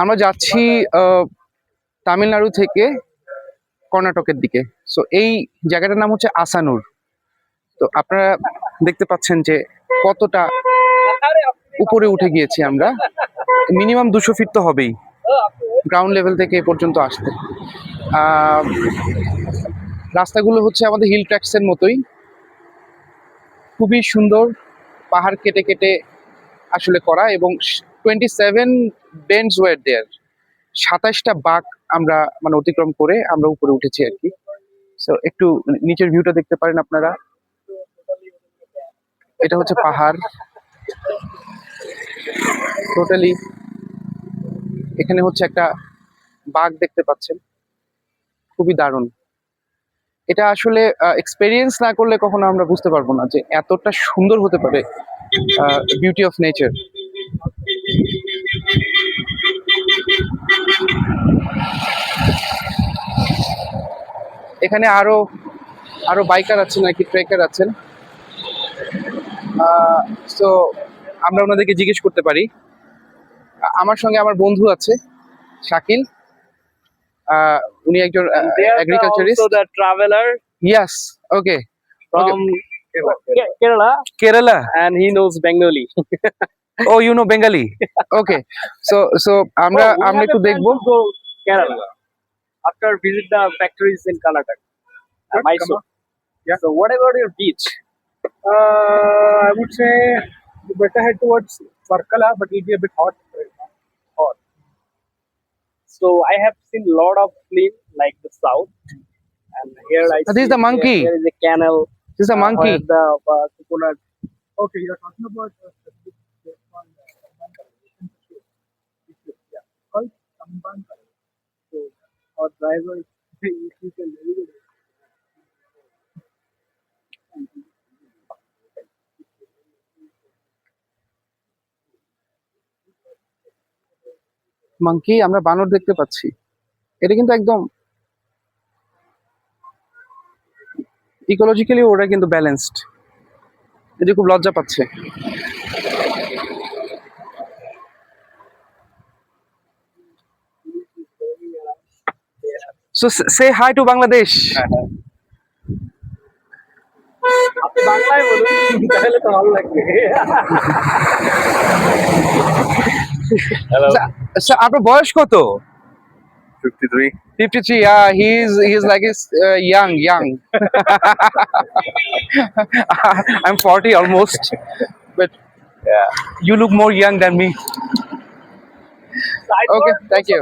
আমরা যাচ্ছি তামিলনাড়ু থেকে কর্ণাটকের দিকে। সো এই জায়গাটার নাম হচ্ছে আসানুর তো আপনারা দেখতে পাচ্ছেন যে কতটা উপরে উঠে গিয়েছি আমরা। মিনিমাম দুশো ফিট তো হবেই। গ্রাউন্ড লেভেল থেকে এ পর্যন্ত আসতে। রাস্তাগুলো হচ্ছে আমাদের হিল ট্র্যাক্সের মতোই। খুবই সুন্দর। পাহাড় কেটে কেটে আসলে করা এবং twenty seven bends were there সাতাশটা বাঘ আমরা মানে অতিক্রম করে আমরা উপরে উঠেছি আর কি। সো একটু নিচের ভিউটা দেখতে পারেন আপনারা। এটা হচ্ছে পাহাড়। টোটালি এখানে হচ্ছে একটা বাঘ দেখতে পাচ্ছেন। খুবই দারুণ। এটা আসলে এক্সপেরিয়েন্স না করলে কখনো আমরা বুঝতে পারব না যে এতটা সুন্দর হতে পারে বিউটি অফ নেচার এখানে আরও আরও বাইকার আছেন নাকি ট্রেকার আছেন? তো আমরা ওনাদেরকে জিজ্ঞেস করতে পারি। আমার সঙ্গে আমার বন্ধু আছে শাকিল। উনি একজন agriculturist also the yes okay Ke- Kerala and he knows Bengali. Oh you know Bengali okay so so আমরা আমরা একটু দেখব। Kerala after visit the factories in Karnataka, uh, Mysore. Yeah. So what about your beach? Uh, I would say you better head towards Varkala, but it'll be a bit hot right now. Hot. So I have seen a lot of clean like the south, and here I. This is the monkey. There is a canal. This is a uh, monkey. The uh, coconut. Okay, you're talking about. Uh, uh on, uh, yeah. Called Tell very আমরা বানর দেখতে পাচ্ছি। এটা কিন্তু একদম ecologically ওরা কিন্তু balanced যে খুব লজ্জা পাচ্ছে। So say hi to Bangladesh বাংলায় বলুন তাহলে তো ভালো লাগবে স্যার আপনার বয়স কত 53. 53 yeah he's he's like he's uh, young young i'm 40 almost but Yeah. you look more young than me okay thank you